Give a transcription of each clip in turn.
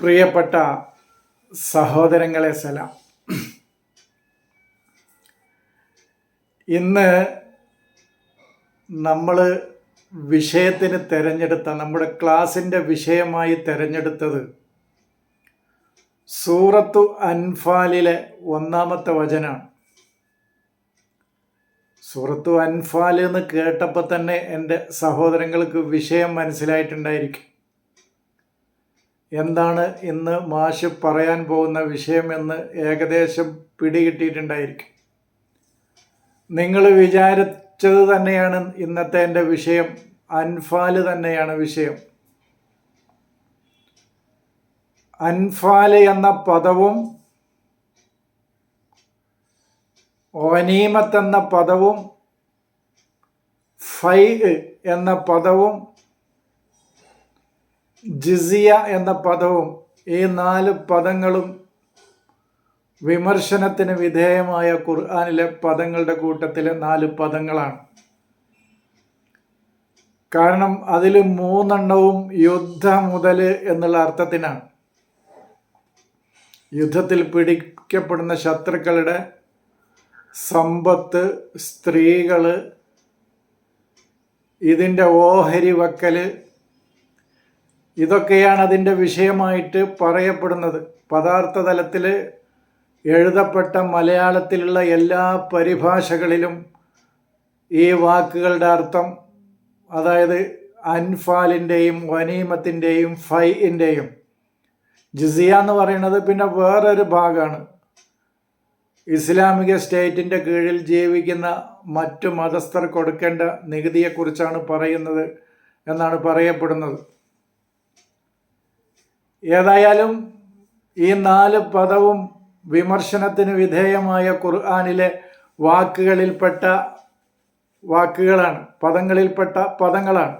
പ്രിയപ്പെട്ട സഹോദരങ്ങളെ സലാം. ഇന്ന് നമ്മൾ വിഷയത്തിന് തിരഞ്ഞെടുത്ത നമ്മുടെ ക്ലാസിന്റെ വിഷയമായി തിരഞ്ഞെടുത്തത് സൂറത്തു അൻഫാലിലെ ഒന്നാമത്തെ വചനമാണ് സൂറത്തു അൻഫാൽ എന്ന് കേട്ടപ്പോൾ തന്നെ എന്റെ സഹോദരങ്ങൾക്ക് വിഷയം മനസ്സിലായിട്ടുണ്ടായിരിക്കും. എന്താണ് ഇന്ന് മാഷ് പറയാൻ പോകുന്ന വിഷയമെന്ന് ഏകദേശം പിടികിട്ടിയിട്ടുണ്ടായിരിക്കും. നിങ്ങൾ വിചാരിച്ചത് തന്നെയാണ് ഇന്നത്തെ എന്റെ വിഷയം. അൻഫാൽ തന്നെയാണ് വിഷയം. അൻഫാൽ എന്ന പദവും ഒനീമത്ത് എന്ന പദവും ഫൈ എന്ന പദവും ജിസിയ എന്ന പദവും ഈ നാല് പദങ്ങളും വിമർശനത്തിന് വിധേയമായ ഖുർആാനിലെ പദങ്ങളുടെ കൂട്ടത്തിലെ നാല് പദങ്ങളാണ്. കാരണം അതിൽ മൂന്നെണ്ണവും യുദ്ധ മുതൽ എന്നുള്ള അർത്ഥത്തിനാണ്. യുദ്ധത്തിൽ പിടിക്കപ്പെടുന്ന ശത്രുക്കളുടെ സമ്പത്ത് സ്ത്രീകൾ ഇതിന്റെ ഓഹരി വക്കൽ ഇതൊക്കെയാണ് അതിന്റെ വിഷയമായിട്ട് പറയപ്പെടുന്നത്. പദാർത്ഥ തലത്തിൽ എഴുതപ്പെട്ട മലയാളത്തിലുള്ള എല്ലാ പരിഭാഷകളിലും ഈ വാക്കുകളുടെ അർത്ഥം അതായത് അൻഫാലിന്റെയും വനീമത്തിന്റെയും ഫൈന്റെയും ജിസിയ എന്ന് പറയുന്നത് പിന്നെ വേറൊരു ഭാഗമാണ്. ഇസ്ലാമിക സ്റ്റേറ്റിന്റെ കീഴിൽ ജീവിക്കുന്ന മറ്റു മതസ്ഥർ കൊടുക്കേണ്ട നികുതിയെക്കുറിച്ചാണ് പറയുന്നത് എന്നാണ് പറയപ്പെടുന്നത്. ഏതായാലും ഈ നാല് പദവും വിമർശനത്തിന് വിധേയമായ ഖുർആാനിലെ വാക്കുകളിൽപ്പെട്ട വാക്കുകളാണ് പദങ്ങളിൽപ്പെട്ട പദങ്ങളാണ്.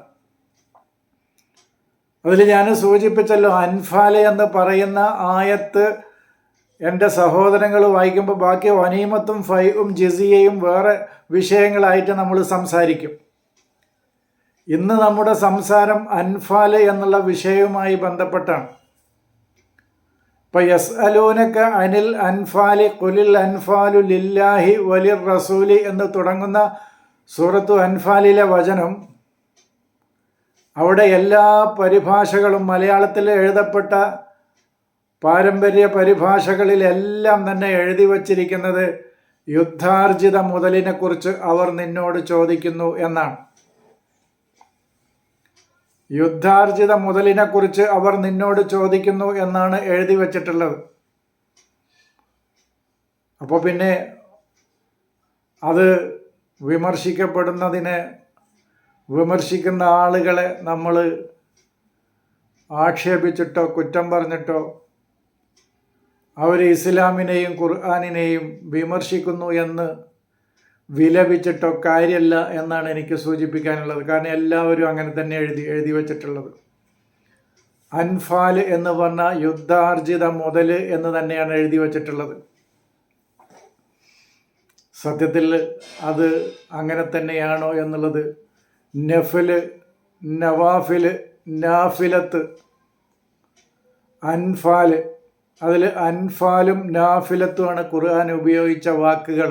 അതിൽ ഞാൻ സൂചിപ്പിച്ചല്ലോ അൻഫാല എന്ന് പറയുന്ന ആയത്ത് എന്റെ സഹോദരങ്ങൾ വായിക്കുമ്പോൾ ബാക്കി വനീമത്തും ഫൈവും ജിസിയയും വേറെ വിഷയങ്ങളായിട്ട് നമ്മൾ സംസാരിക്കും. ഇന്ന് നമ്മുടെ സംസാരം അൻഫാൽ എന്നുള്ള വിഷയവുമായി ബന്ധപ്പെട്ടാണ്. ഇപ്പം യസ് അനിൽ അൻഫാലി കുലിൽ അൻഫാലു ലില്ലാഹി വലിർ റസൂലി എന്ന് തുടങ്ങുന്ന സൂറത്തു അൻഫാലിലെ വചനം അവിടെ എല്ലാ പരിഭാഷകളും മലയാളത്തിൽ എഴുതപ്പെട്ട പാരമ്പര്യ പരിഭാഷകളിലെല്ലാം തന്നെ എഴുതി വച്ചിരിക്കുന്നത് യുദ്ധാർജിത മുതലിനെക്കുറിച്ച് അവർ നിന്നോട് ചോദിക്കുന്നു എന്നാണ്. യുദ്ധാർജിത മുതലിനെക്കുറിച്ച് അവർ നിന്നോട് ചോദിക്കുന്നു എന്നാണ് എഴുതി വച്ചിട്ടുള്ളത്. അപ്പോൾ പിന്നെ അത് വിമർശിക്കപ്പെടുന്നതിനെ വിമർശിക്കുന്ന ആളുകളെ നമ്മൾ ആക്ഷേപിച്ചിട്ടോ കുറ്റം പറഞ്ഞിട്ടോ അവർ ഇസ്ലാമിനെയും ഖുർആാനിനെയും വിമർശിക്കുന്നു എന്ന് വിലപിച്ചിട്ടോ കാര്യമല്ല എന്നാണ് എനിക്ക് സൂചിപ്പിക്കാനുള്ളത്. കാരണം എല്ലാവരും അങ്ങനെ തന്നെ എഴുതി എഴുതി വച്ചിട്ടുള്ളത്. അൻഫാൽ എന്ന് പറഞ്ഞ യുദ്ധാർജിത മുതൽ എന്ന് തന്നെയാണ് എഴുതി വച്ചിട്ടുള്ളത്. സത്യത്തിൽ അത് അങ്ങനെ തന്നെയാണോ എന്നുള്ളത് നഫിൽ നവാഫിൽ നാഫിലത്ത് അൻഫാൽ അതിൽ അൻഫാലും നാഫിലത്തുമാണ് ഖുർആൻ ഉപയോഗിച്ച വാക്കുകൾ.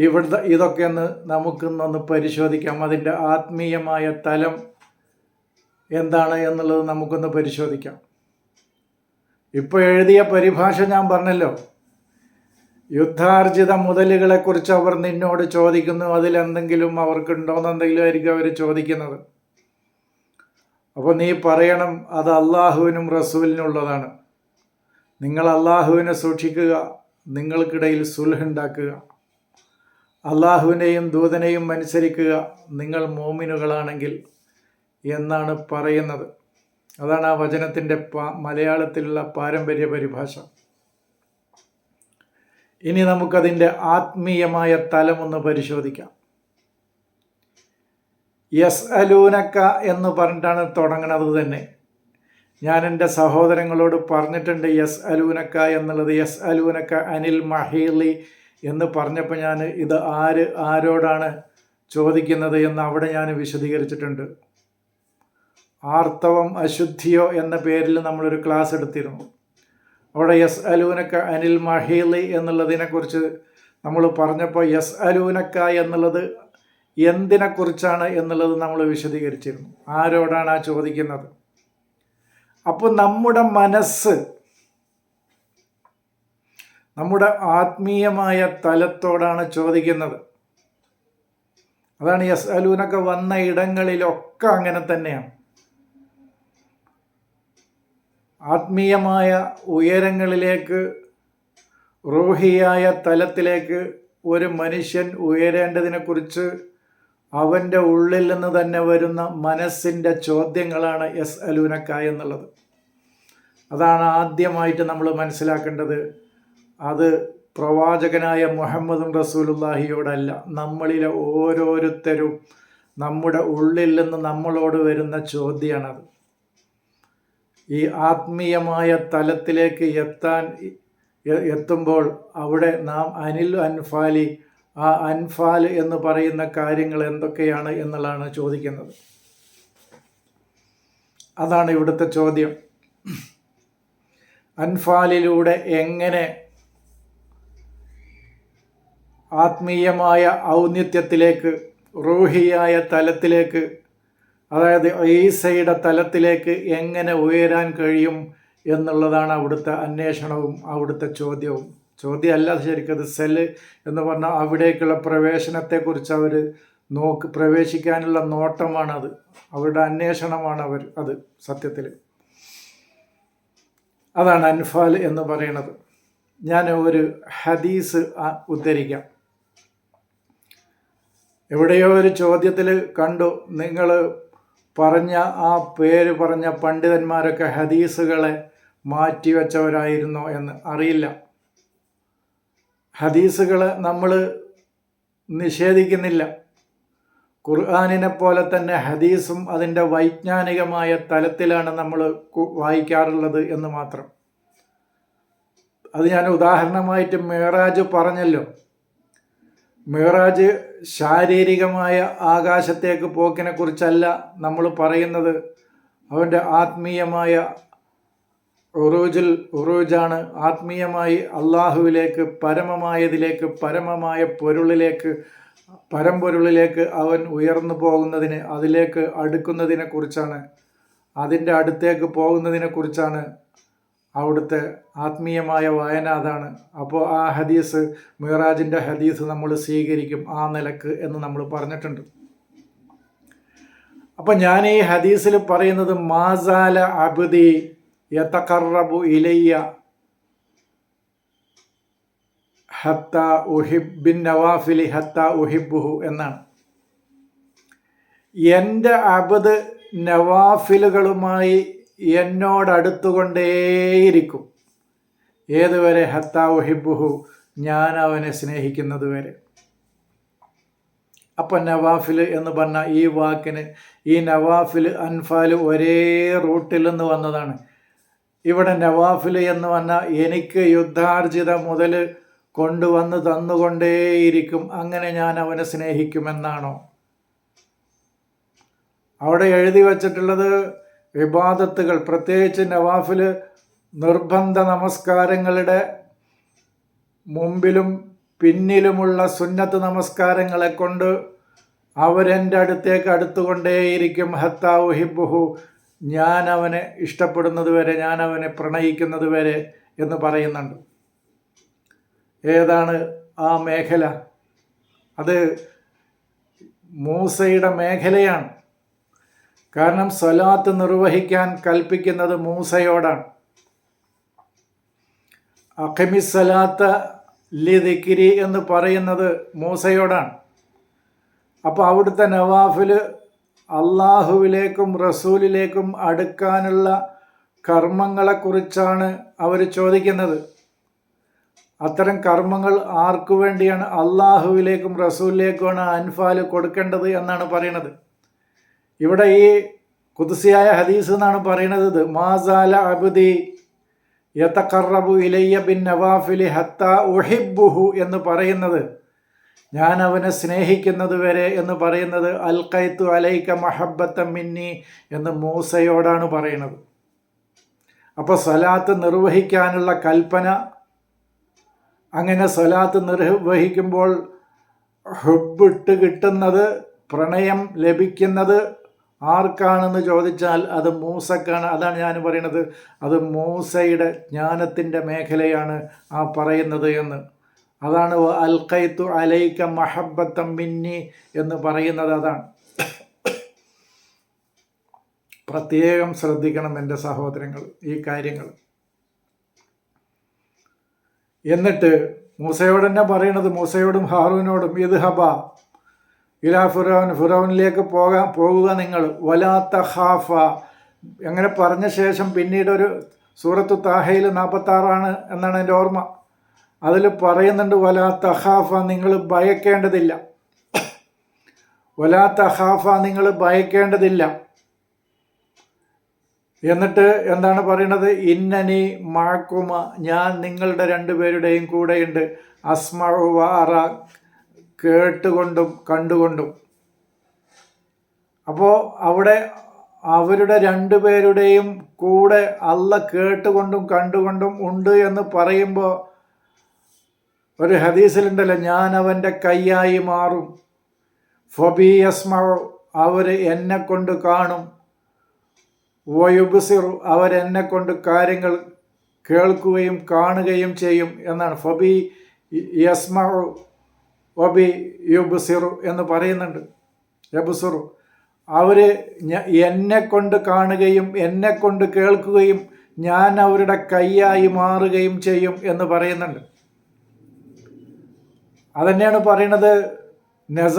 ഇവിടുത്തെ ഇതൊക്കെ ഒന്ന് നമുക്കിന്നൊന്ന് പരിശോധിക്കാം. അതിന്റെ ആത്മീയമായ തലം എന്താണ് എന്നുള്ളത് നമുക്കൊന്ന് പരിശോധിക്കാം. ഇപ്പോൾ എഴുതിയ പരിഭാഷ ഞാൻ പറഞ്ഞല്ലോ. യുദ്ധാർജിത മുതലുകളെക്കുറിച്ച് അവർ നിന്നോട് ചോദിക്കുന്നു. അതിലെന്തെങ്കിലും അവർക്കുണ്ടോയെന്നെന്തെങ്കിലും ആയിരിക്കും അവർ ചോദിക്കുന്നത്. അപ്പോൾ നീ പറയണം അത് അള്ളാഹുവിനും റസൂലിനുള്ളതാണ്. നിങ്ങൾ അള്ളാഹുവിനെ സൂക്ഷിക്കുക. നിങ്ങൾക്കിടയിൽ സുൽഹുണ്ടാക്കുക അള്ളാഹുവിനെയും ദൂതനെയും അനുസരിക്കുക നിങ്ങൾ മോമിനുകളാണെങ്കിൽ എന്നാണ് പറയുന്നത്. അതാണ് ആ വചനത്തിന്റെ മലയാളത്തിലുള്ള പാരമ്പര്യ പരിഭാഷ. ഇനി നമുക്കതിന്റെ ആത്മീയമായ തലമൊന്ന് പരിശോധിക്കാം. യസ് അലൂനക്ക എന്ന് പറഞ്ഞിട്ടാണ് തുടങ്ങുന്നത് തന്നെ. ഞാൻ എന്റെ സഹോദരങ്ങളോട് പറഞ്ഞിട്ടുണ്ട് യസ് അലൂനക്ക എന്നുള്ളത്. യസ് അലൂനക്ക അനിൽ മഹീലി എന്ന് പറഞ്ഞപ്പോൾ ഞാൻ ഇത് ആര് ആരോടാണ് ചോദിക്കുന്നത് എന്ന് അവിടെ ഞാൻ വിശദീകരിച്ചിട്ടുണ്ട്. ആർത്തവം അശുദ്ധിയോ എന്ന പേരിൽ നമ്മളൊരു ക്ലാസ് എടുത്തിരുന്നു. അവിടെ യെസ് അലൂനക്ക അനിൽ മഹീലി എന്നുള്ളതിനെക്കുറിച്ച് നമ്മൾ പറഞ്ഞപ്പോൾ യെസ് അലൂനക്ക എന്നുള്ളത് എന്തിനെക്കുറിച്ചാണ് എന്നുള്ളത് നമ്മൾ വിശദീകരിച്ചിരുന്നു. ആരോടാണ് ആ ചോദിക്കുന്നത്? അപ്പോൾ നമ്മുടെ മനസ്സ് നമ്മുടെ ആത്മീയമായ തലത്തോടാണ് ചോദിക്കുന്നത്. അതാണ് യസ് അലൂനൊക്കെ വന്ന ഇടങ്ങളിലൊക്കെ അങ്ങനെ തന്നെയാണ്. ആത്മീയമായ ഉയരങ്ങളിലേക്ക് റൂഹിയായ തലത്തിലേക്ക് ഒരു മനുഷ്യൻ ഉയരേണ്ടതിനെക്കുറിച്ച് അവന്റെ ഉള്ളിൽ നിന്ന് തന്നെ വരുന്ന മനസ്സിന്റെ ചോദ്യങ്ങളാണ് എസ് അലൂനക്ക എന്നുള്ളത്. അതാണ് ആദ്യമായിട്ട് നമ്മൾ മനസ്സിലാക്കേണ്ടത്. അത് പ്രവാചകനായ മുഹമ്മദും റസൂലുല്ലാഹിയോടല്ല നമ്മളിലെ ഓരോരുത്തരും നമ്മുടെ ഉള്ളിൽ നിന്ന് നമ്മളോട് വരുന്ന ചോദ്യമാണത്. ഈ ആത്മീയമായ തലത്തിലേക്ക് എത്താൻ എത്തുമ്പോൾ അവിടെ നാം അനിൽ അൻഫാലി ആ അൻഫാൽ എന്ന് പറയുന്ന കാര്യങ്ങൾ എന്തൊക്കെയാണ് എന്നുള്ളതാണ് ചോദിക്കുന്നത്. അതാണ് ഇവിടുത്തെ ചോദ്യം. അൻഫാലിലൂടെ എങ്ങനെ ആത്മീയമായ ഔന്നിത്യത്തിലേക്ക് റൂഹിയായ തലത്തിലേക്ക് അതായത് ഈസയുടെ തലത്തിലേക്ക് എങ്ങനെ ഉയരാൻ കഴിയും എന്നുള്ളതാണ് അവിടുത്തെ അന്വേഷണവും അവിടുത്തെ ചോദ്യവും. ചോദ്യമല്ല ശരിക്കത് സെൽ എന്ന് പറഞ്ഞാൽ അവിടേക്കുള്ള പ്രവേശനത്തെക്കുറിച്ച് അവർ നോക്ക് പ്രവേശിക്കാനുള്ള നോട്ടമാണത്. അവരുടെ അന്വേഷണമാണ് അവർ അത് സത്യത്തിൽ. അതാണ് അൻഫാൽ എന്ന് പറയുന്നത്. ഞാൻ ഒരു ഹദീസ് ഉദ്ധരിക്കാം. എവിടെയോ ഒരു ചോദ്യത്തിൽ കണ്ടു നിങ്ങൾ പറഞ്ഞ ആ പേര് പറഞ്ഞ പണ്ഡിതന്മാരൊക്കെ ഹദീസുകളെ മാറ്റിവെച്ചവരായിരുന്നോ എന്ന് അറിയില്ല. ഹദീസുകൾ നമ്മൾ നിഷേധിക്കുന്നില്ല. ഖുർആാനിനെ പോലെ തന്നെ ഹദീസും അതിന്റെ വൈജ്ഞാനികമായ തലത്തിലാണ് നമ്മൾ വായിക്കാറുള്ളത് എന്ന് മാത്രം. അത് ഞാൻ ഉദാഹരണമായിട്ട് മേറാജ് പറഞ്ഞല്ലോ. മേറാജ് ശാരീരികമായ ആകാശത്തേക്ക് പോക്കിനെ കുറിച്ചല്ല നമ്മൾ പറയുന്നത്. അവന്റെ ആത്മീയമായ ഉറൂജിൽ ഉറൂജാണ്. ആത്മീയമായി അള്ളാഹുവിലേക്ക് പരമമായതിലേക്ക് പരമമായ പൊരുളിലേക്ക് പരമ്പൊരുളിലേക്ക് അവൻ ഉയർന്നു പോകുന്നതിന് അതിലേക്ക് അടുക്കുന്നതിനെക്കുറിച്ചാണ് അതിന്റെ അടുത്തേക്ക് പോകുന്നതിനെ കുറിച്ചാണ് അവിടുത്തെ ആത്മീയമായ വായന അതാണ്. അപ്പോൾ ആ ഹദീസ് മിറാജിന്റെ ഹദീസ് നമ്മൾ സ്വീകരിക്കും ആ നിലയ്ക്ക് എന്ന് നമ്മൾ പറഞ്ഞിട്ടുണ്ട്. അപ്പം ഞാൻ ഈ ഹദീസിൽ പറയുന്നത് മാസാല അബുദി യതഖറബു ഇലയ്യ ഹത്ത ഉഹിബിൻ നവാഫിലി ഹത്ത ഉഹിബുഹു എന്നാണ്. എന്റെ അബദ് നവാഫിലുകളുമായി എന്നോടടുത്തുകൊണ്ടേയിരിക്കും. ഏതുവരെ ഹത്താവ് ഹിബുഹു ഞാൻ അവനെ സ്നേഹിക്കുന്നത് വരെ. അപ്പം നവാഫിൽ എന്ന് പറഞ്ഞ ഈ വാക്കിന് ഈ നവാഫിൽ അൻഫാൽ ഒരേ റൂട്ടിൽ നിന്ന് വന്നതാണ്. ഇവിടെ നവാഫിൽ എന്ന് പറഞ്ഞാൽ എനിക്ക് യുദ്ധാർജിത മുതൽ കൊണ്ടുവന്ന് തന്നുകൊണ്ടേയിരിക്കും അങ്ങനെ ഞാൻ അവനെ സ്നേഹിക്കുമെന്നാണോ? അവിടെ എഴുതി വച്ചിട്ടുള്ളത് വിവാദത്തുകൾ പ്രത്യേകിച്ച് നവാഫിൽ നിർബന്ധ നമസ്കാരങ്ങളുടെ മുമ്പിലും പിന്നിലുമുള്ള സുന്നത്ത് നമസ്കാരങ്ങളെ കൊണ്ട് അവരെന്റെ അടുത്തേക്ക് അടുത്തുകൊണ്ടേയിരിക്കും. ഹത്താ ഹിബുഹു ഞാൻ അവനെ ഇഷ്ടപ്പെടുന്നത് വരെ ഞാൻ അവനെ പ്രണയിക്കുന്നത് വരെ എന്ന് പറയുന്നുണ്ട്. ഏതാണ് ആ മേഖല? അത് മൂസയുടെ മേഖലയാണ്. കാരണം സ്വലാത്ത് നിർവഹിക്കാൻ കൽപ്പിക്കുന്നത് മൂസയോടാണ്. അഖമിസലാത്ത ലിദിക്കിരി എന്ന് പറയുന്നത് മൂസയോടാണ്. അപ്പോൾ അവിടുത്തെ നവാഫിൽ അള്ളാഹുവിലേക്കും റസൂലിലേക്കും അടുക്കാനുള്ള കർമ്മങ്ങളെക്കുറിച്ചാണ് അവർ ചോദിക്കുന്നത്. അത്തരം കർമ്മങ്ങൾ ആർക്കു വേണ്ടിയാണ് അള്ളാഹുവിലേക്കും റസൂലിലേക്കുമാണ് അൻഫാൽ കൊടുക്കേണ്ടത് എന്നാണ് പറയുന്നത്. ഇവിടെ ഈ കുതിസിയായ ഹദീസ് എന്നാണ് പറയുന്നത് മാസാല അബുദി യത്തക്കറബു ഇലയ്യ ബിൻ നവാഫിലി ഹത്ത ഉഹിബുഹു എന്ന് പറയുന്നത്. ഞാൻ അവനെ സ്നേഹിക്കുന്നത് വരെ എന്ന് പറയുന്നത്. അൽ കൈത്തു അലൈക്ക മഹബത്ത മിന്നി എന്ന് മൂസയോടാണ് പറയുന്നത്. അപ്പോൾ സ്വലാത്ത് നിർവഹിക്കാനുള്ള കൽപ്പന അങ്ങനെ സ്വലാത്ത് നിർവഹിക്കുമ്പോൾ ഹുബിട്ട് കിട്ടുന്നത് പ്രണയം ലഭിക്കുന്നത് ആർക്കാണെന്ന് ചോദിച്ചാൽ അത് മൂസക്കാണ്. അതാണ് ഞാൻ പറയുന്നത്. അത് മൂസയുടെ ജ്ഞാനത്തിന്റെ മേഖലയാണ് ആ പറയുന്നത് എന്ന്. അതാണ് അൽഖൈത്തു അലൈക്ക മഹബത്തം മിന്നി എന്ന് പറയുന്നത് അതാണ്. പ്രത്യേകം ശ്രദ്ധിക്കണം എന്റെ സഹോദരങ്ങൾ ഈ കാര്യങ്ങൾ. എന്നിട്ട് മൂസയോട് തന്നെ പറയണത് മൂസയോടും ഹാറൂനോടും ഇത് ഹബ ഇലാ ഫുറോൻ ഫുറോനിലേക്ക് പോകാൻ പോകുക നിങ്ങൾ. വലാത്ത ഹാഫ അങ്ങനെ പറഞ്ഞ ശേഷം പിന്നീട് ഒരു സൂറത്തു താഹയിൽ നാൽപ്പത്താറാണ് എന്നാണ് എന്റെ ഓർമ്മ. അതിൽ പറയുന്നുണ്ട് വലാത്ത ഹാഫ നിങ്ങൾ ഭയക്കേണ്ടതില്ല. വലാത്ത ഹാഫ നിങ്ങൾ ഭയക്കേണ്ടതില്ല. എന്നിട്ട് എന്താണ് പറയുന്നത്? ഇന്നനി മാക്കുമ ഞാൻ നിങ്ങളുടെ രണ്ടുപേരുടെയും കൂടെയുണ്ട്. അസ്മഴു വാറ കേട്ടുകൊണ്ടും കണ്ടുകൊണ്ടും. അപ്പോൾ അവിടെ അവരുടെ രണ്ടുപേരുടെയും കൂടെ അല്ല കേട്ടുകൊണ്ടും കണ്ടുകൊണ്ടും ഉണ്ട് എന്ന് പറയുമ്പോൾ ഒരു ഹദീസിലുണ്ടല്ലോ ഞാൻ അവന്റെ കൈയായി മാറും. ഫൊബി യസ്മ അവർ എന്നെ കൊണ്ട് കാണും. വയുബുസിറു അവരെന്നെ കൊണ്ട് കാര്യങ്ങൾ കേൾക്കുകയും കാണുകയും ചെയ്യും എന്നാണ്. ഫബി യസ്മു ഒബി യുബുസിറു എന്ന് പറയുന്നുണ്ട്. യബുസുറു അവർ എന്നെ കൊണ്ട് കാണുകയും എന്നെ കൊണ്ട് കേൾക്കുകയും ഞാൻ അവരുടെ കൈയായി മാറുകയും ചെയ്യും എന്ന് പറയുന്നുണ്ട്. അതന്നെയാണ് പറയണത് നസ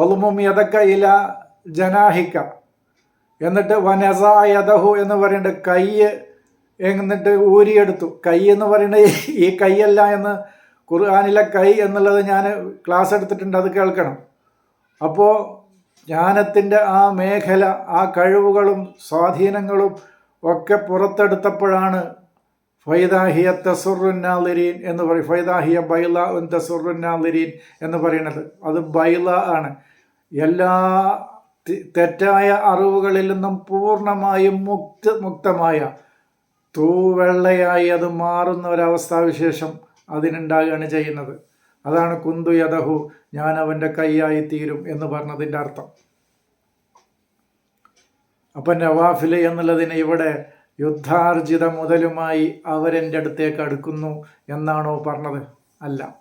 ഒലുമും യതക്ക ഇല ജനാഹിക്ക. എന്നിട്ട് വനസായതഹു എന്ന് പറയുന്നത് കൈ എന്നിട്ട് ഊരിയെടുത്തു. കൈ എന്ന് പറയുന്നത് ഈ കൈയല്ല എന്ന് ഖുർആാനിലെ കൈ എന്നുള്ളത് ഞാൻ ക്ലാസ് എടുത്തിട്ടുണ്ട് അത് കേൾക്കണം. അപ്പോൾ ജ്ഞാനത്തിന്റെ ആ മേഖല ആ കഴിവുകളും സ്വാധീനങ്ങളും ഒക്കെ പുറത്തെടുത്തപ്പോഴാണ് ഫൈദാഹിയ തസുറുന്നാലിരീൻ എന്ന് പറയും. ഫൈദാഹിയ ബൈല ഉൻ തസുറുന്നാലിരീൻ എന്ന് പറയുന്നത്. അത് ബൈല ആണ്. എല്ലാ തെറ്റായ അറിവുകളിൽ നിന്നും പൂർണമായും മുക്ത മുക്തമായ തൂവെള്ളയായി അത് മാറുന്ന ഒരവസ്ഥാവിശേഷം അതിനുണ്ടാകുകയാണ് ചെയ്യുന്നത്. അതാണ് കുന്തു യദഹു ഞാൻ അവന്റെ കൈയായി തീരും എന്ന് പറഞ്ഞതിന്റെ അർത്ഥം. അപ്പം നവാഫിൽ എന്നുള്ളതിന് ഇവിടെ യുദ്ധാർജിത മുതലുമായി അവരെന്റെ അടുത്തേക്ക് അടുക്കുന്നു എന്നാണോ പറഞ്ഞത്? അല്ല.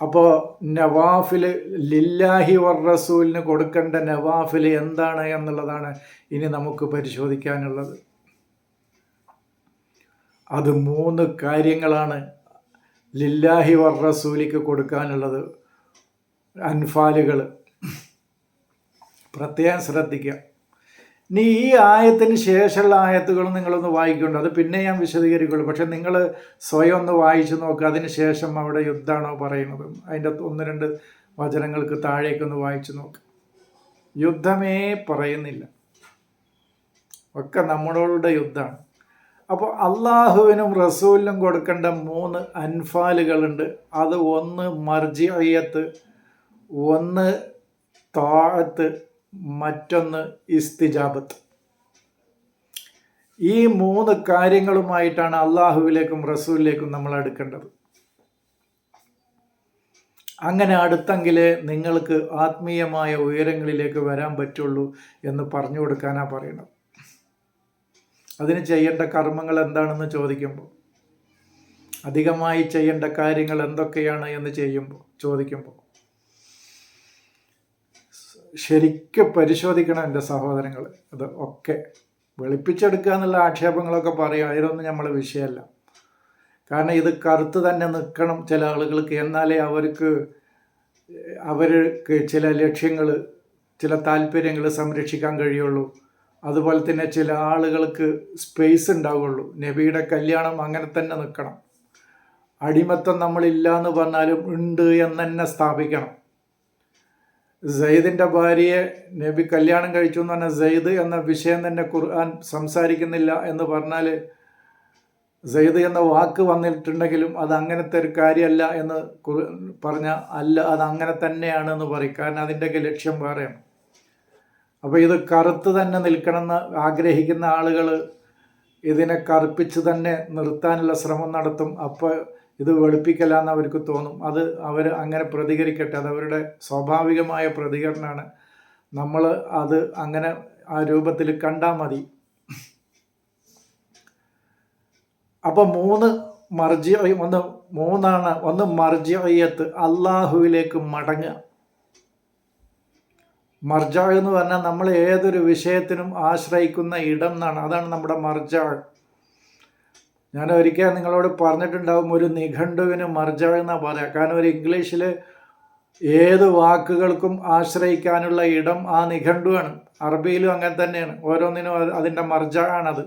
അപ്പോൾ നവാഫിൽ ലില്ലാഹി വർ റസൂലിന് കൊടുക്കേണ്ട നവാഫിൽ എന്താണ് എന്നുള്ളതാണ് ഇനി നമുക്ക് പരിശോധിക്കാനുള്ളത്. അത് മൂന്ന് കാര്യങ്ങളാണ് ലില്ലാഹി വർ റസൂലിക്ക് കൊടുക്കാനുള്ളത്. അൻഫാലുകൾ പ്രത്യേകം ശ്രദ്ധിക്കുക. ഇനി ഈ ആയത്തിന് ശേഷമുള്ള ആയത്തുകൾ നിങ്ങളൊന്ന് വായിക്കുന്നുണ്ട് അത് പിന്നെ ഞാൻ വിശദീകരിക്കുള്ളൂ. പക്ഷെ നിങ്ങൾ സ്വയം ഒന്ന് വായിച്ചു നോക്കുക അതിന് ശേഷം അവിടെ യുദ്ധമാണോ പറയുന്നത്. അതിന്റെ ഒന്ന് രണ്ട് വചനങ്ങൾക്ക് താഴേക്കൊന്ന് വായിച്ചു നോക്കുക യുദ്ധമേ പറയുന്നില്ല. ഒക്കെ നമ്മളോട് യുദ്ധമാണ്. അപ്പോൾ അള്ളാഹുവിനും റസൂലിനും കൊടുക്കേണ്ട മൂന്ന് അൻഫാലുകളുണ്ട്. അത് ഒന്ന് മർജിയത്ത് ഒന്ന് താഴത്ത് മറ്റൊന്ന് ഇസ്തിജാബത്ത്. ഈ മൂന്ന് കാര്യങ്ങളുമായിട്ടാണ് അള്ളാഹുവിലേക്കും റസൂലിലേക്കും നമ്മൾ അടുക്കേണ്ടത് അങ്ങനെ അടുത്തെങ്കിലേ നിങ്ങൾക്ക് ആത്മീയമായ ഉയരങ്ങളിലേക്ക് വരാൻ പറ്റുള്ളൂ എന്ന് പറഞ്ഞു കൊടുക്കാനാണ് പറയുന്നത്. അതിന് ചെയ്യേണ്ട കർമ്മങ്ങൾ എന്താണെന്ന് ചോദിക്കുമ്പോൾ അധികമായി ചെയ്യേണ്ട കാര്യങ്ങൾ എന്തൊക്കെയാണ് എന്ന് ചെയ്യുമ്പോൾ ചോദിക്കുമ്പോൾ ശരിക്കും പരിശോധിക്കണം എന്റെ സഹോദരങ്ങൾ. അത് ഒക്കെ വെളുപ്പിച്ചെടുക്കുക എന്നുള്ള ആക്ഷേപങ്ങളൊക്കെ പറയാം അതിലൊന്നും നമ്മൾ വിഷയമല്ല. കാരണം ഇത് കറുത്ത് തന്നെ നിൽക്കണം ചില ആളുകൾക്ക്. എന്നാലേ അവർക്ക് അവർക്ക് ചില ലക്ഷ്യങ്ങൾ ചില താല്പര്യങ്ങൾ സംരക്ഷിക്കാൻ കഴിയുള്ളൂ. അതുപോലെ തന്നെ ചില ആളുകൾക്ക് സ്പേസ് ഉണ്ടാവുള്ളൂ നബിയുടെ കല്യാണം അങ്ങനെ തന്നെ നിൽക്കണം. അടിമത്തം നമ്മളില്ല എന്ന് പറഞ്ഞാലും ഉണ്ട് എന്ന് തന്നെ സ്ഥാപിക്കണം. സെയ്ദിന്റെ ഭാര്യയെ നബി കല്യാണം കഴിച്ചു എന്ന് പറഞ്ഞാൽ സെയ്ദ് എന്ന വിഷയം തന്നെ ഖുർആൻ സംസാരിക്കുന്നില്ല എന്ന് പറഞ്ഞാൽ സെയ്ദ് എന്ന വാക്ക് വന്നിട്ടുണ്ടെങ്കിലും അത് അങ്ങനത്തെ ഒരു കാര്യമല്ല എന്ന് പറഞ്ഞ അല്ല അത് അങ്ങനെ തന്നെയാണ് എന്ന് പറയും. കാരണം അതിന്റെയൊക്കെ ലക്ഷ്യം വേറെയാണ്. അപ്പോൾ ഇത് കറുത്ത് തന്നെ നിൽക്കണമെന്ന് ആഗ്രഹിക്കുന്ന ആളുകൾ ഇതിനെ കറുപ്പിച്ച് തന്നെ നിർത്താനുള്ള ശ്രമം നടത്തും. അപ്പോൾ ഇത് വെളുപ്പിക്കലാന്ന് അവർക്ക് തോന്നും. അത് അവർ അങ്ങനെ പ്രതികരിക്കട്ടെ. അത് അവരുടെ സ്വാഭാവികമായ പ്രതികരണമാണ്. നമ്മൾ അത് അങ്ങനെ ആ രൂപത്തിൽ കണ്ടാൽ മതി. അപ്പോൾ മൂന്ന് മർജി ഒന്ന് മൂന്നാണ്. ഒന്ന് മർജിയത്ത് അള്ളാഹുവിലേക്ക് മടങ്ങുക. മർജ എന്ന് പറഞ്ഞാൽ നമ്മൾ ഏതൊരു വിഷയത്തിനും ആശ്രയിക്കുന്ന ഇടം എന്നാണ്. അതാണ് നമ്മുടെ മർജ ഞാൻ ഒരിക്കൽ നിങ്ങളോട് പറഞ്ഞിട്ടുണ്ടാവും ഒരു നിഘണ്ടുവിന് മർജ എന്നാണ് പറയാം. കാരണം ഒരു ഇംഗ്ലീഷിൽ ഏത് വാക്കുകൾക്കും ആശ്രയിക്കാനുള്ള ഇടം ആ നിഘണ്ടുവാണ്. അറബിയിലും അങ്ങനെ തന്നെയാണ്. ഓരോന്നിനും അതിന്റെ മർജ ആണത്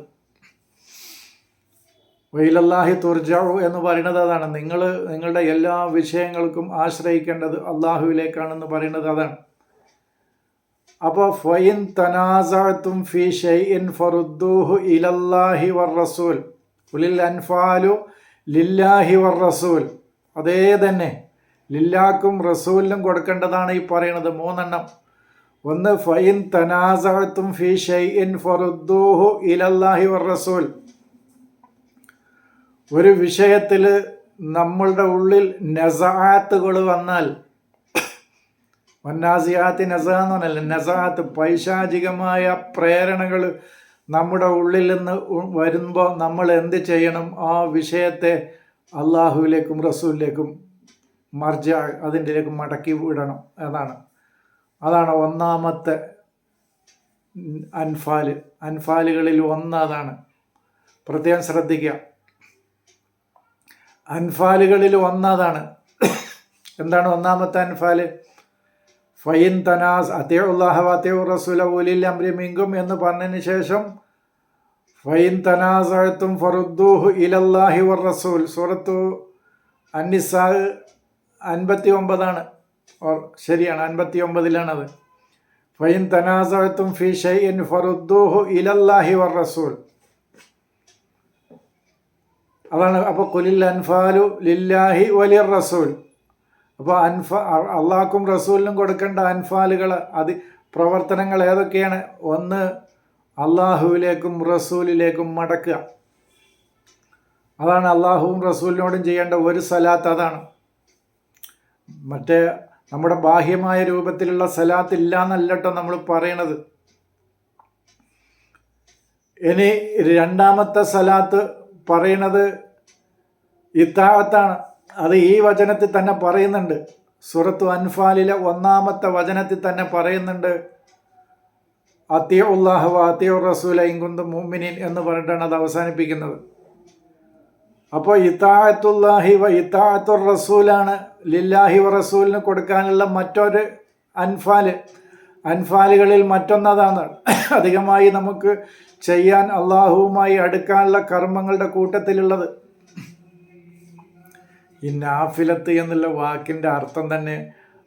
വൈലല്ലാഹി തുർജാവു എന്ന് പറയുന്നത് അതാണ്. നിങ്ങൾ നിങ്ങളുടെ എല്ലാ വിഷയങ്ങൾക്കും ആശ്രയിക്കേണ്ടത് അള്ളാഹുവിലേക്കാണെന്ന് പറയുന്നത് അതാണ്. അപ്പോൾ ഫൈൻ തനാസഅത്തും ഫി ഷൈഇൻ ഫറുദ്ദൂഹു ഇലല്ലാഹി വർ റസൂൽ ഉലിൽ അൻഫാലു ലില്ലാഹി വർ റസൂൽ അതേ തന്നെ ലില്ലാക്കും റസൂലിനും കൊടുക്കേണ്ടതാണ് ഈ പറയുന്നത് മൂന്നെണ്ണം. ഒന്ന് ഫൈൻ തനാസഅത്തും ഫി ഷൈഇൻ ഫറുദ്ദൂഹു ഇലല്ലാഹി വർ റസൂൽ ഒരു വിഷയത്തിൽ നമ്മളുടെ ഉള്ളിൽ നസാത്തുകൾ വന്നാൽ വന്നാസിയാത്തി നസ എന്ന് പറഞ്ഞല്ലേ നസാത്ത് പൈശാചികമായ പ്രേരണകൾ നമ്മുടെ ഉള്ളിൽ നിന്ന് വരുമ്പോൾ നമ്മൾ എന്ത് ചെയ്യണം? ആ വിഷയത്തെ അള്ളാഹുവിലേക്കും റസൂലിലേക്കും മർജ അതിന്റെലേക്ക് മടക്കി വിടണം എന്നാണ്. അതാണ് ഒന്നാമത്തെ അൻഫാൽ. അൻഫാലുകളിൽ ഒന്ന് അതാണ്. പ്രത്യേകം ശ്രദ്ധിക്കുക. അൻഫാലുകളിൽ ഒന്നതാണ് എന്താണ് ഒന്നാമത്തെ അൻഫാൽ? ഫൈൻ തനാസ് അത്യുല്ലാഹ അത്യു റസൂല ഉലിൽ അമ്രിമിങ്കും എന്ന് പറഞ്ഞതിന് ശേഷം ഫൈൻ തനാസഴത്തും ഫറുദ്ദൂഹു ഇലല്ലാഹി വർ റസൂൽ. സൂറത്തു അന്നിസാ അൻപത്തി ഒമ്പതാണ് ശരിയാണ് അൻപത്തി ഒമ്പതിലാണത് ഫൈൻ തനാസഴത്തും ഫി ഷൈൻ ഫറുദ്ദൂഹു ഇലല്ലാഹി വർ റസൂൽ. അതാണ് അപ്പോൾ കുലിൽ അൻഫാലു ലില്ലാഹി വലിയ റസൂൽ. അപ്പോൾ അൻഫ അള്ളാഹ്ക്കും റസൂലിനും കൊടുക്കേണ്ട അൻഫാലുകൾ അത് പ്രവർത്തനങ്ങൾ ഏതൊക്കെയാണ്? ഒന്ന് അള്ളാഹുവിലേക്കും റസൂലിലേക്കും മടക്കുക. അതാണ് അള്ളാഹുവും റസൂലിനോടും ചെയ്യേണ്ട ഒരു സലാത്ത് അതാണ്. മറ്റേ നമ്മുടെ ബാഹ്യമായ രൂപത്തിലുള്ള സലാത്ത് ഇല്ല എന്നല്ലട്ടോ നമ്മൾ പറയണത്. ഇനി രണ്ടാമത്തെ സലാത്ത് പറയണത് ഇത്താഴത്താണ് അത് ഈ വചനത്തിൽ തന്നെ പറയുന്നുണ്ട്. സുറത്തു അൻഫാലിലെ ഒന്നാമത്തെ വചനത്തിൽ തന്നെ പറയുന്നുണ്ട്. അത്തിയ ഉള്ളാഹു അത്തിയ റസൂല ഇങ്കുന്ത് മുമിനിൻ എന്ന് പറഞ്ഞിട്ടാണ് അത് അവസാനിപ്പിക്കുന്നത്. അപ്പോൾ ഇത്താഹത്തുല്ലാഹി വ ഇത്താഴത്തുർ റസൂലാണ് ലില്ലാഹി വ റസൂലിന് കൊടുക്കാനുള്ള മറ്റൊരു അൻഫാൽ അൻഫാലുകളിൽ മറ്റൊന്നതാണ്. അധികമായി നമുക്ക് ചെയ്യാൻ അള്ളാഹുവുമായി അടുക്കാനുള്ള കർമ്മങ്ങളുടെ കൂട്ടത്തിലുള്ളത്. ഈ നാഫിലത്ത് എന്നുള്ള വാക്കിന്റെ അർത്ഥം തന്നെ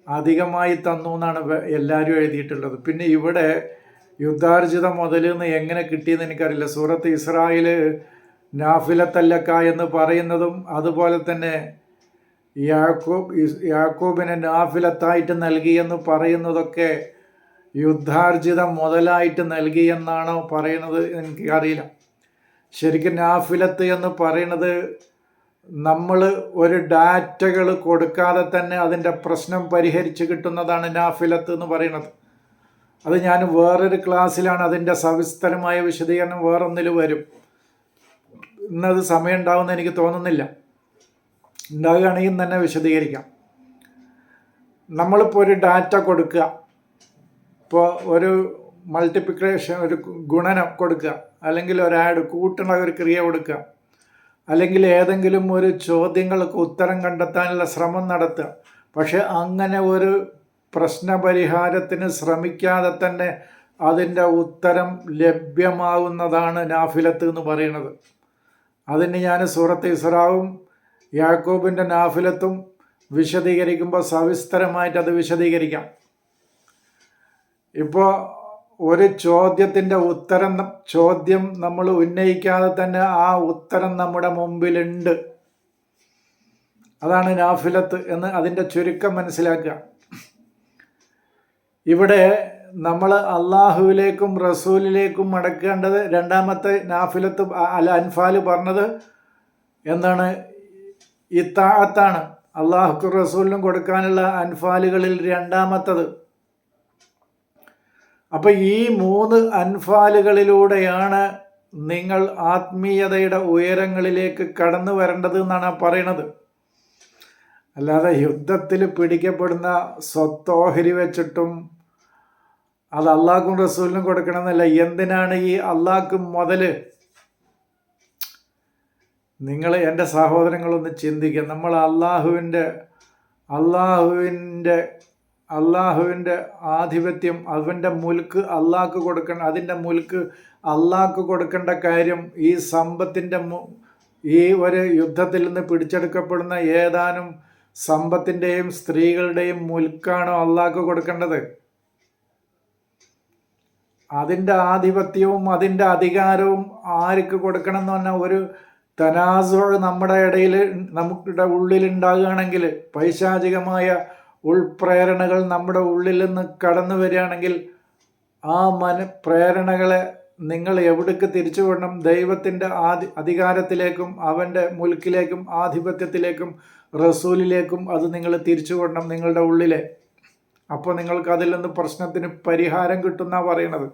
അധികമായി തന്നു എന്നാണ് എല്ലാവരും എഴുതിയിട്ടുള്ളത്. പിന്നെ ഇവിടെ യുദ്ധാർജിത മുതൽ നിന്ന് എങ്ങനെ കിട്ടിയെന്ന് എനിക്കറിയില്ല. സൂറത്ത് ഇസ്രായേൽ നാഫിലത്തല്ലക്ക എന്ന് പറയുന്നതും അതുപോലെ തന്നെ യാക്കോബ് യാക്കോബിനെ നാഫിലത്തായിട്ട് നൽകിയെന്ന് പറയുന്നതൊക്കെ യുദ്ധാർജിതം മുതലായിട്ട് നൽകിയെന്നാണോ പറയുന്നത് എനിക്കറിയില്ല. ശരിക്കും നാഫിലത്ത് എന്ന് പറയുന്നത് നമ്മൾ ഒരു ഡാറ്റകൾ കൊടുക്കാതെ തന്നെ അതിന്റെ പ്രശ്നം പരിഹരിച്ച് കിട്ടുന്നതാണ് നാഫിലത്ത് എന്ന് പറയുന്നത്. അത് ഞാൻ വേറൊരു ക്ലാസ്സിലാണ് അതിന്റെ സവിസ്തരമായ വിശദീകരണം വേറൊന്നിൽ വരും. ഇന്നത് സമയം ഉണ്ടാവുമെന്ന് എനിക്ക് തോന്നുന്നില്ല. ഉണ്ടാവുകയാണെങ്കിൽ തന്നെ വിശദീകരിക്കാം. നമ്മളിപ്പോൾ ഒരു ഡാറ്റ കൊടുക്കുക. ഇപ്പോൾ ഒരു മൾട്ടിപ്ലിക്കേഷൻ ഒരു ഗുണനം കൊടുക്കുക. അല്ലെങ്കിൽ ഒരു ആഡ് കൂട്ടണ ഒരു ക്രിയ കൊടുക്കുക. അല്ലെങ്കിൽ ഏതെങ്കിലും ഒരു ചോദ്യങ്ങൾക്ക് ഉത്തരം കണ്ടെത്താനുള്ള ശ്രമം നടത്തുക. പക്ഷെ അങ്ങനെ ഒരു പ്രശ്നപരിഹാരത്തിന് ശ്രമിക്കാതെ തന്നെ അതിന്റെ ഉത്തരം ലഭ്യമാകുന്നതാണ് നാഫിലത്ത് എന്ന് പറയുന്നത്. അതിന് ഞാൻ സൂറത്ത് ഇസ്രാവും യാക്കോബിന്റെ നാഫിലത്തും വിശദീകരിക്കുമ്പോൾ സവിസ്തരമായിട്ട് അത് വിശദീകരിക്കാം. ഇപ്പോൾ ഒരു ചോദ്യത്തിന്റെ ഉത്തരം ചോദ്യം നമ്മൾ ഉന്നയിക്കാതെ തന്നെ ആ ഉത്തരം നമ്മുടെ മുമ്പിലുണ്ട്. അതാണ് നാഫിലത്ത് എന്ന് അതിന്റെ ചുരുക്കം മനസ്സിലാക്കുക. ഇവിടെ നമ്മൾ അള്ളാഹുവിലേക്കും റസൂലിലേക്കും മടക്കേണ്ടത് രണ്ടാമത്തെ നാഫിലത്ത് അല്ല അൻഫാൽ പറഞ്ഞത് എന്താണ്? ഇത്താഅത്താണ്. അള്ളാഹുക്കും റസൂലിനും കൊടുക്കാനുള്ള അൻഫാലുകളിൽ രണ്ടാമത്തത്. അപ്പൊ ഈ മൂന്ന് അൻഫാലുകളിലൂടെയാണ് നിങ്ങൾ ആത്മീയതയുടെ ഉയരങ്ങളിലേക്ക് കടന്നു വരേണ്ടത് എന്നാണ് പറയണത് അല്ലാതെ യുദ്ധത്തിൽ പിടിക്കപ്പെടുന്ന സ്വത്തോഹരി വെച്ചിട്ടും അത് അള്ളാഹ്ക്കും റസൂലിനും കൊടുക്കണമെന്നല്ല. എന്തിനാണ് ഈ അള്ളാഹ്ക്കും മുതൽ? നിങ്ങൾ എന്റെ സഹോദരങ്ങളൊന്ന് ചിന്തിക്കുക നമ്മൾ അള്ളാഹുവിന്റെ അള്ളാഹുവിന്റെ അള്ളാഹുവിന്റെ ആധിപത്യം അവന്റെ മുൽക്ക് അള്ളാഹ്ക്ക് കൊടുക്കണം അതിന്റെ മുൽക്ക് അള്ളാഹ്ക്ക് കൊടുക്കേണ്ട കാര്യം ഈ സമ്പത്തിന്റെ ഈ ഒരു യുദ്ധത്തിൽ നിന്ന് പിടിച്ചെടുക്കപ്പെടുന്ന ഏതാനും സമ്പത്തിന്റെയും സ്ത്രീകളുടെയും മുൽക്കാണോ അള്ളാഹ്ക്ക് കൊടുക്കേണ്ടത്? അതിന്റെ ആധിപത്യവും അതിന്റെ അധികാരവും ആർക്ക് കൊടുക്കണം എന്ന് പറഞ്ഞാൽ ഒരു തനാസുകൾ നമ്മുടെ ഇടയിൽ നമ്മുടെ ഉള്ളിലുണ്ടാകുകയാണെങ്കിൽ പൈശാചികമായ ഉൾപ്രേരണകൾ നമ്മുടെ ഉള്ളിൽ നിന്ന് കടന്നു വരികയാണെങ്കിൽ ആ മന പ്രേരണകളെ നിങ്ങൾ എവിടേക്ക് തിരിച്ചു വിടണം? ദൈവത്തിന്റെ ആധി അധികാരത്തിലേക്കും അവന്റെ മുൽക്കിലേക്കും ആധിപത്യത്തിലേക്കും റസൂലിലേക്കും അത് നിങ്ങൾ തിരിച്ചു വിടണം നിങ്ങളുടെ ഉള്ളിലെ. അപ്പോൾ നിങ്ങൾക്ക് അതിൽ നിന്ന് പ്രശ്നത്തിന് പരിഹാരം കിട്ടുന്ന പറയണത്.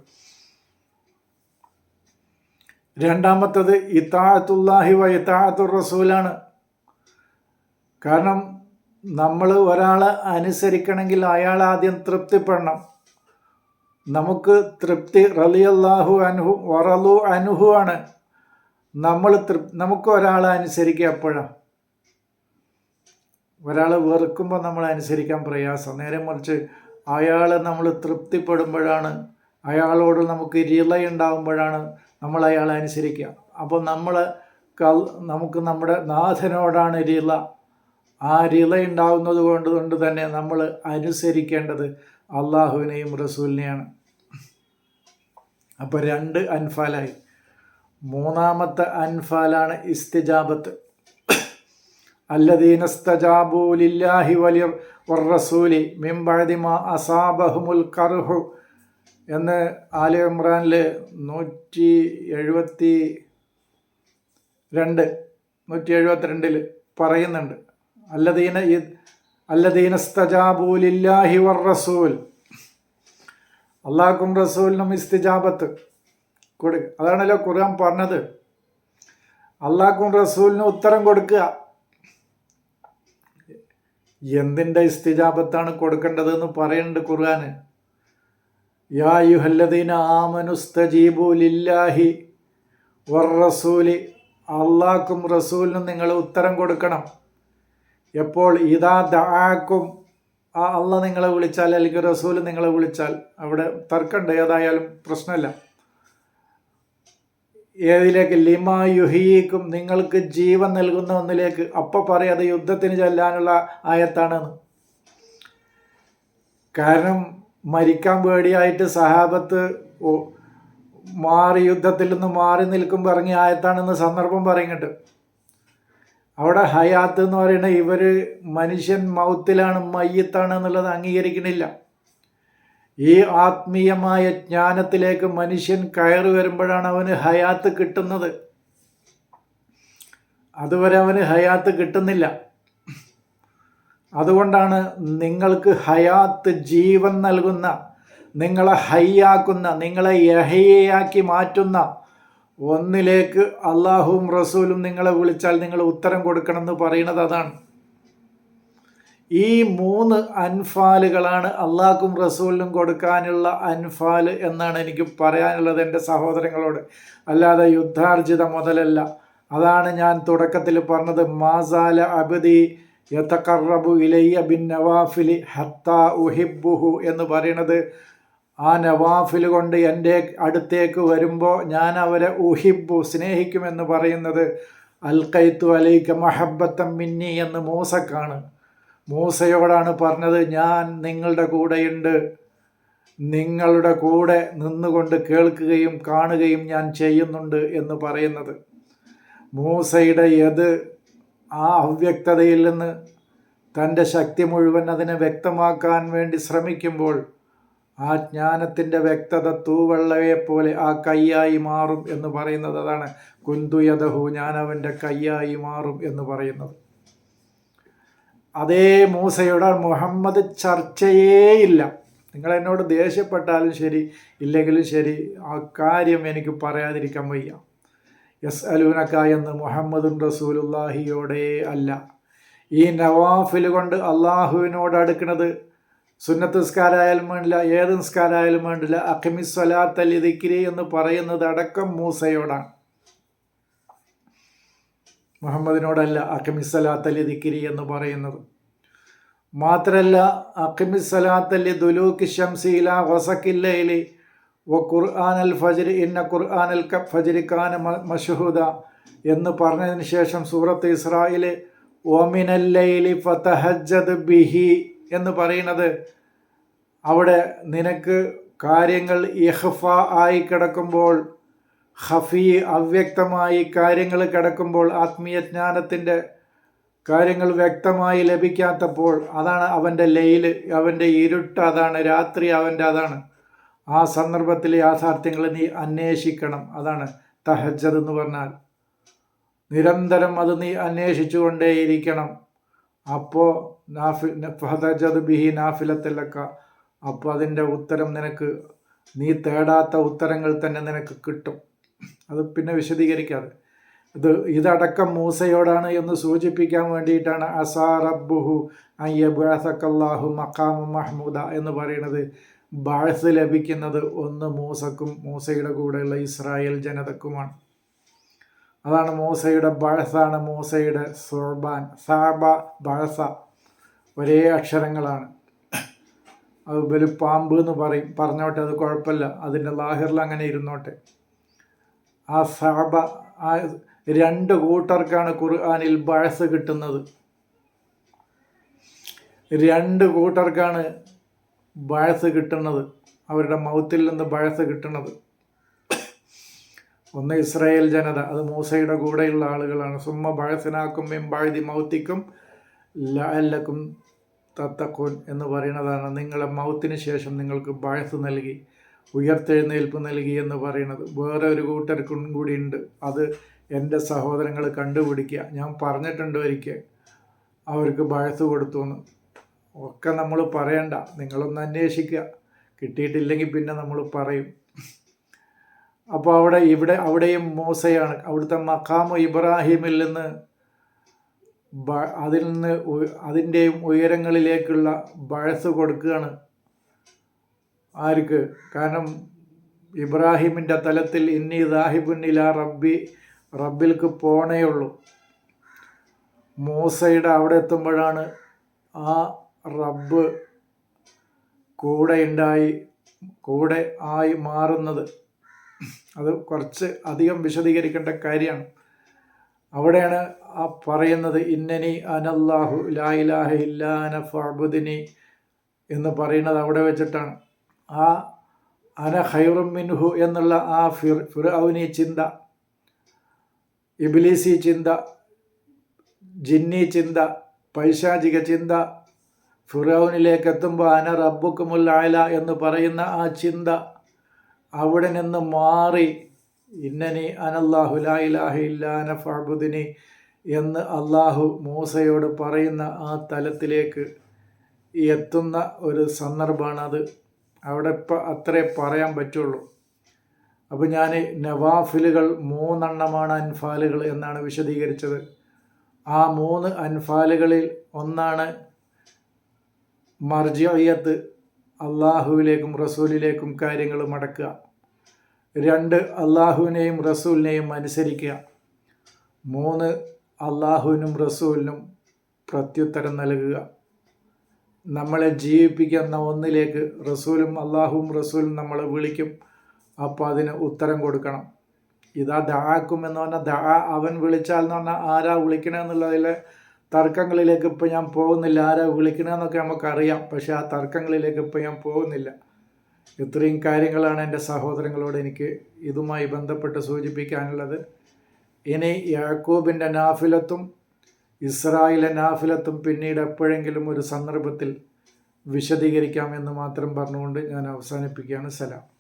രണ്ടാമത്തത് ഇത്താഅത്തുല്ലാഹി വ ഇത്താഅത്തുർ റസൂലാണ് കാരണം നമ്മൾ ഒരാളെ അനുസരിക്കണമെങ്കിൽ അയാൾ ആദ്യം തൃപ്തിപ്പെടണം. നമുക്ക് തൃപ്തി റലിയല്ലാഹു അനുഹു വറലു അനുഹു ആണ്. നമ്മൾ തൃപ് നമുക്ക് ഒരാളെ അനുസരിക്കുക എപ്പോഴാണ് ഒരാളെ വെറുക്കുമ്പോൾ നമ്മൾ അനുസരിക്കാൻ പ്രയാസം. നേരെ മറിച്ച് അയാളെ നമ്മൾ തൃപ്തിപ്പെടുമ്പോഴാണ് അയാളോട് നമുക്ക് ഉണ്ടാകുമ്പോഴാണ് നമ്മൾ അയാളെ അനുസരിക്കുക. അപ്പോൾ നമ്മൾ നമുക്ക് നമ്മുടെ നാഥനോടാണ് റിള ആ റിള ഉണ്ടാകുന്നത് കൊണ്ട് കൊണ്ട് തന്നെ നമ്മൾ അനുസരിക്കേണ്ടത് അള്ളാഹുവിനെയും റസൂലിനെയാണ്. അപ്പോൾ രണ്ട് അൻഫാലായി. മൂന്നാമത്തെ അൻഫാലാണ് ഇസ്തിജാബത്ത്. അല്ലദീനസ്തജാബൂലില്ലാഹി വലിയ റസൂലി മിംബഴതിമ അസാബഹുമുൽ കർഹു എന്ന് ആല ഇമ്രാനിൽ നൂറ്റി എഴുപത്തി രണ്ട് നൂറ്റി എഴുപത്തിരണ്ടിൽ പറയുന്നുണ്ട്. അല്ലദീന ഇ- അല്ലദീനസ്തജാബൂ ലില്ലാഹി വർ റസൂൽ അള്ളാഹുക്കും റസൂലിനും ഇസ്തിജാബത്ത് കൊടുക്കുക അതാണല്ലോ ഖുർആൻ പറഞ്ഞത്. അള്ളാഹുക്കും റസൂലിനും ഉത്തരം കൊടുക്കുക. എന്തിന്റെ ഇസ്തിജാബത്താണ് കൊടുക്കേണ്ടതെന്ന് പറയുന്നുണ്ട് ഖുർആന്. യാ യുഹല്ലദീന ആമനുസ്തജീബു ലില്ലാഹി വർ റസൂലി അള്ളാഹ്ക്കും റസൂലിനും നിങ്ങൾ ഉത്തരം കൊടുക്കണം. എപ്പോൾ ഇതാ ദാക്കും. ആ അള്ള നിങ്ങളെ വിളിച്ചാൽ അല്ലെങ്കിൽ റസൂൽ നിങ്ങളെ വിളിച്ചാൽ അവിടെ തർക്കമുണ്ട്. ഏതായാലും പ്രശ്നമില്ല. ഏതിലേക്ക്? ലിമ യുഹീക്കും നിങ്ങൾക്ക് ജീവൻ നൽകുന്ന ഒന്നിലേക്ക്. അപ്പോൾ പറയാതെ യുദ്ധത്തിന് ചെല്ലാനുള്ള ആയത്താണെന്ന്. കാരണം മരിക്കാൻ പേടിയായിട്ട് സഹാബത്ത് മാറി യുദ്ധത്തിൽ നിന്ന് മാറി നിൽക്കുമ്പോൾ ഇറങ്ങിയ ആയത്താണെന്ന് സന്ദർഭം പറയുന്നുണ്ട്. അവിടെ ഹയാത്ത് എന്ന് പറയുന്ന ഇവർ മനുഷ്യൻ മൗത്തിലാണ് മയ്യത്താണ് എന്നുള്ളത് അംഗീകരിക്കണില്ല ഈ ആത്മീയമായ ജ്ഞാനത്തിലേക്ക് മനുഷ്യൻ കയറി വരുമ്പോഴാണ് അവന് ഹയാത്ത് കിട്ടുന്നത്. അതുവരെ അവന് ഹയാത്ത് കിട്ടുന്നില്ല. അതുകൊണ്ടാണ് നിങ്ങൾക്ക് ഹയാത്ത് ജീവൻ നൽകുന്ന നിങ്ങളെ ഹയ്യാക്കുന്ന നിങ്ങളെ യഹയാക്കി മാറ്റുന്ന ഒന്നിലേക്ക് അള്ളാഹുവും റസൂലും നിങ്ങളെ വിളിച്ചാൽ നിങ്ങൾ ഉത്തരം കൊടുക്കണമെന്ന് പറയുന്നത് അതാണ്. ഈ മൂന്ന് അൻഫാലുകളാണ് അള്ളാഹ്ക്കും റസൂലിനും കൊടുക്കാനുള്ള അൻഫാൽ എന്നാണ് എനിക്ക് പറയാനുള്ളത് എന്റെ സഹോദരങ്ങളോട്. അല്ലാതെ യുദ്ധാർജിത മുതലല്ല. അതാണ് ഞാൻ തുടക്കത്തിൽ പറഞ്ഞത് മാസാല അബദി യഥക്കറബു ഇലയ്യ ബിൻ നവാഫിലി ഹത്ത ഉഹിബുഹു എന്ന് പറയുന്നത് ആ നവാഫിൽ കൊണ്ട് എന്റെ അടുത്തേക്ക് വരുമ്പോൾ ഞാൻ അവരെ ഊഹിബു സ്നേഹിക്കുമെന്ന് പറയുന്നത് അൽക്കൈത്തു അലൈക്ക മഹബത്തം മിന്നി എന്ന് മൂസക്കാണ്. മൂസയോടാണ് പറഞ്ഞത് ഞാൻ നിങ്ങളുടെ കൂടെയുണ്ട്. നിങ്ങളുടെ കൂടെ നിന്നുകൊണ്ട് കേൾക്കുകയും കാണുകയും ഞാൻ ചെയ്യുന്നുണ്ട് എന്ന് പറയുന്നത്. മൂസയുടെ യത് ആ അവ്യക്തതയിൽ നിന്ന് തന്റെ ശക്തി മുഴുവൻ അതിനെ വ്യക്തമാക്കാൻ വേണ്ടി ശ്രമിക്കുമ്പോൾ ആ ജ്ഞാനത്തിന്റെ വ്യക്തത തൂവെള്ളയെപ്പോലെ ആ കയ്യായി മാറും എന്ന് പറയുന്നത് അതാണ്. കുന്തുയതഹു ഞാനവന്റെ കയ്യായി മാറും എന്ന് പറയുന്നത്. അതേ മൂസയുടെ മുഹമ്മദ് ചർച്ചയേയില്ല. നിങ്ങൾ എന്നോട് ദേഷ്യപ്പെട്ടാലും ശരി ഇല്ലെങ്കിലും ശരി ആ കാര്യം എനിക്ക് പറയാതിരിക്കാൻ വയ്യ. യസ് അലൂനക്ക എന്ന് മുഹമ്മദും റസൂലുല്ലാഹിയോടെ അല്ല. ഈ നവാഫിൽ കൊണ്ട് അള്ളാഹുവിനോട് അടുക്കുന്നത് സുന്നത്ത് നിസ്കാരമായാലും വേണ്ടില്ല ഏത് നിസ്കാരമായാലും വേണ്ടില്ല അഖിമിസ്വലാത്തല്ലി ദിക്കിരി എന്ന് പറയുന്നത് അടക്കം മൂസയോടാണ്. മുഹമ്മദിനോടല്ല അഖിമി അഖിമിസ്വലാത്തല്ലി ദിക്കിരി എന്ന് പറയുന്നത്. മാത്രല്ല അഖിമിസ്വലാത്തല്ലി ദുലൂക്ക് ഷംസീല വസക്കില്ലയിലി വ ഖുർആൻ അൽ ഫജർ ഇന്ന ഖുർആൻ അൽ ഫജരിഖാന മഷഹൂദ എന്ന് പറഞ്ഞതിന് ശേഷം സൂറത്ത് ഇസ്രായിലെ ഓമിനല്ലയിലി ഫതഹജ്ജദ് ബിഹി എന്ന് പറയുന്നത് അവിടെ നിനക്ക് കാര്യങ്ങൾ ഇഹ്ഫ ആയി കിടക്കുമ്പോൾ ഹഫി അവ്യക്തമായി കാര്യങ്ങൾ കിടക്കുമ്പോൾ ആത്മീയ ജ്ഞാനത്തിന്റെ കാര്യങ്ങൾ വ്യക്തമായി ലഭിക്കാത്തപ്പോൾ അതാണ് അവന്റെ ലയിൽ അവന്റെ ഇരുട്ട് അതാണ് രാത്രി അവന്റെ അതാണ്. ആ സന്ദർഭത്തിലെ യാഥാർത്ഥ്യങ്ങൾ നീ അന്വേഷിക്കണം അതാണ് തഹജ്ജത് എന്ന് പറഞ്ഞാൽ. നിരന്തരം അത് നീ അന്വേഷിച്ചുകൊണ്ടേയിരിക്കണം. അപ്പോൾ നാഫി ഫഹദജത് ബിഹി നാഫിലത്തിലക്ക അപ്പോൾ അതിന്റെ ഉത്തരം നിനക്ക് നീ തേടാത്ത ഉത്തരങ്ങൾ തന്നെ നിനക്ക് കിട്ടും. അത് പിന്നെ വിശദീകരിക്കാതെ. ഇത് ഇതടക്കം മൂസയോടാണ് എന്ന് സൂചിപ്പിക്കാൻ വേണ്ടിയിട്ടാണ് അസാ റബ്ബുഹു മക്കാമു മഹ്മൂദ എന്ന് പറയുന്നത്. ബാഴ്സ് ലഭിക്കുന്നത് ഒന്ന് മൂസക്കും മൂസയുടെ കൂടെയുള്ള ഇസ്രായേൽ ജനതക്കുമാണ്. അതാണ് മൂസയുടെ ബഴസാണ് മൂസയുടെ സുർബാൻ. സാബ ബഴസ ഒരേ അക്ഷരങ്ങളാണ്. അത് ബലു പാമ്പ് എന്ന് പറയും. പറഞ്ഞോട്ടെ അത് കുഴപ്പമില്ല. അതിന്റെ ലാഹിറിൽ അങ്ങനെ ഇരുന്നോട്ടെ. ആ സാബ ആ രണ്ട് കൂട്ടർക്കാണ് ഖുർആാനിൽ ബഴസ് കിട്ടുന്നത്. രണ്ട് കൂട്ടർക്കാണ് ബഴസ് കിട്ടുന്നത്. അവരുടെ മൗത്തിൽ നിന്ന് ബഴസ് കിട്ടുന്നത്. ഒന്ന് ഇസ്രായേൽ ജനത അത് മൂസയുടെ കൂടെയുള്ള ആളുകളാണ്. സുമ്മ ബഴസിനാക്കും എമ്പാഴുതി മൗത്തിക്കും ലാലക്കും തത്തക്കോൻ എന്ന് പറയുന്നതാണ് നിങ്ങളെ മൗത്തിന് ശേഷം നിങ്ങൾക്ക് ബഴസ് നൽകി ഉയർത്തെഴുന്നേൽപ്പ് നൽകി എന്ന് പറയുന്നത്. വേറെ ഒരു കൂട്ടർക്കും കൂടി ഉണ്ട്. അത് എന്റെ സഹോദരങ്ങൾ കണ്ടുപിടിക്കുക. ഞാൻ പറഞ്ഞിട്ടുണ്ട് ഒരിക്കൽ അവർക്ക് ബഴസ് കൊടുത്തു എന്ന്. ഒക്കെ നമ്മൾ പറയണ്ട. നിങ്ങളൊന്ന് അന്വേഷിക്കുക. കിട്ടിയിട്ടില്ലെങ്കിൽ പിന്നെ നമ്മൾ പറയും. അപ്പോൾ അവിടെ ഇവിടെ അവിടെയും മോസയാണ് അവിടുത്തെ മക്കാമു ഇബ്രാഹിമിൽ നിന്ന് അതിൽ നിന്ന് അതിന്റെയും ഉയരങ്ങളിലേക്കുള്ള ബഴസ് കൊടുക്കുകയാണ് ആർക്ക്? കാരണം ഇബ്രാഹിമിന്റെ തലത്തിൽ ഇന്നി ദാഹിബുന്നില റബ്ബി റബ്ബിൽക്ക് പോണേ ഉള്ളൂ. മൂസയുടെ അവിടെ എത്തുമ്പോഴാണ് ആ റബ്ബ് കൂടെ ഉണ്ടായി കൂടെ ആയി മാറുന്നത്. അത് കുറച്ച് അധികം വിശദീകരിക്കേണ്ട കാര്യമാണ്. അവിടെയാണ് ആ പറയുന്നത് ഇന്നനി അനല്ലാഹു ലായിലാഹ ഇല്ലാന ഫഅബുദിനി എന്ന് പറയുന്നത് അവിടെ വെച്ചിട്ടാണ്. ആ അന ഹൈറും മിൻഹു എന്നുള്ള ആ ഫിർ ഫിർഅവനി ചിന്ത ഇബിലീസി ചിന്ത ജിന്നി ചിന്ത പൈശാചിക ചിന്ത ഫിറൌനിലേക്ക് എത്തുമ്പോൾ അന റബ്ബുക്കുമുല്ലായ എന്ന് പറയുന്ന ആ ചിന്ത അവിടെ നിന്ന് മാറി ഇന്നനി അനല്ലാഹു ഇല്ലാന ഫഅബുദിനി എന്ന് അള്ളാഹു മൂസയോട് പറയുന്ന ആ തലത്തിലേക്ക് എത്തുന്ന ഒരു സന്ദർഭമാണത് അവിടെ ഇപ്പം അത്രേ പറയാൻ പറ്റുള്ളൂ. അപ്പോൾ ഞാൻ നവാഫിലുകൾ മൂന്നെണ്ണമാണ് അൻഫാലുകൾ എന്നാണ് വിശദീകരിച്ചത്. ആ മൂന്ന് അൻഫാലുകളിൽ ഒന്നാണ് മർജിയത്ത് അള്ളാഹുവിലേക്കും റസൂലിലേക്കും കാര്യങ്ങൾ മടക്കുക. രണ്ട് അള്ളാഹുവിനെയും റസൂലിനെയും അനുസരിക്കുക. മൂന്ന് അള്ളാഹുവിനും റസൂലിനും പ്രത്യുത്തരം നൽകുക. നമ്മളെ ജീവിപ്പിക്കുന്ന ഒന്നിലേക്ക് റസൂലും അള്ളാഹുവും റസൂലും നമ്മളെ വിളിക്കും. അപ്പോൾ അതിന് ഉത്തരം കൊടുക്കണം. ഇതാ ദാക്കും എന്ന് പറഞ്ഞാൽ ദാ അവൻ വിളിച്ചാൽ എന്ന് പറഞ്ഞാൽ ആരാ വിളിക്കണമെന്നുള്ളതിലെ തർക്കങ്ങളിലേക്ക് ഇപ്പോൾ ഞാൻ പോകുന്നില്ല. ആരാ വിളിക്കണമെന്നൊക്കെ നമുക്കറിയാം. പക്ഷേ ആ തർക്കങ്ങളിലേക്ക് ഇപ്പോൾ ഞാൻ പോകുന്നില്ല. ഇത്രയും കാര്യങ്ങളാണ് എന്റെ സഹോദരങ്ങളോട് എനിക്ക് ഇതുമായി ബന്ധപ്പെട്ട് സൂചിപ്പിക്കാനുള്ളത്. ഇനി യാക്കൂബിന്റെ നാഫിലത്തും ഇസ്രായേലിന്റെ നാഫിലത്തും പിന്നീട് എപ്പോഴെങ്കിലും ഒരു സന്ദർഭത്തിൽ വിശദീകരിക്കാം എന്ന് മാത്രം പറഞ്ഞുകൊണ്ട് ഞാൻ അവസാനിപ്പിക്കുകയാണ്. സലാം.